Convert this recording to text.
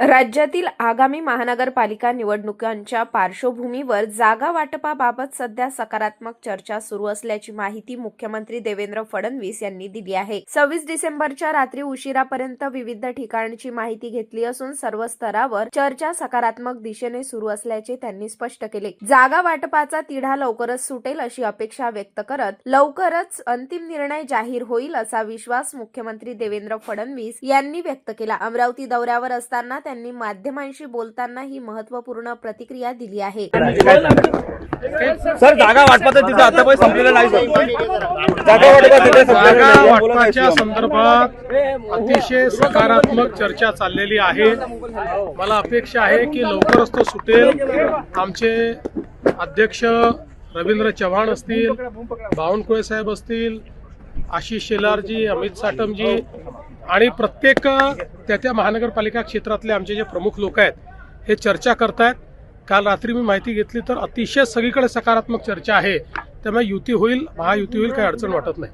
राज्यातील आगामी महानगरपालिका निवडणुकांच्या पार्श्वभूमीवर जागा वाटपाबाबत सध्या सकारात्मक चर्चा सुरू असल्याची माहिती मुख्यमंत्री देवेंद्र फडणवीस यांनी दिली आहे. सव्वीस डिसेंबरच्या रात्री उशिरापर्यंत विविध ठिकाणची माहिती घेतली असून सर्व स्तरावर चर्चा सकारात्मक दिशेने सुरू असल्याचे त्यांनी स्पष्ट केले. जागा वाटपाचा तिढा लवकरच सुटेल अशी अपेक्षा व्यक्त करत लवकरच अंतिम निर्णय जाहीर होईल असा विश्वास मुख्यमंत्री देवेंद्र फडणवीस यांनी व्यक्त केला. अमरावती दौऱ्यावर असताना त्यांनी माध्यमांशी बोलताना ही महत्त्वपूर्ण प्रतिक्रिया दिली आहे सर जागा वाटपाचं तिथं आतापर्यंत संपलेलं नाही सर जागा वाटपा तिथे संपलेलं जागा नाही. बोला वाटपाच्या. संदर्भात अतिशय सकारात्मक चर्चा चाललेली आहे मला अपेक्षा आहे की लवकरच तो सुटेल आमचे अध्यक्ष रवींद्र चव्हाण असतील बावनकुळे साहेब असतील आशिष शेलारजी अमित साटमजी आणि प्रत्येक त्या त्या महानगरपालिका क्षेत्रातले आमचे जे प्रमुख लोक आहेत हे चर्चा करतायत. काल रात्री मी माहिती घेतली तर अतिशय सगळीकडे सकारात्मक चर्चा आहे. त्यामुळे युती होईल महायुती होईल काही अडचण वाटत नाही.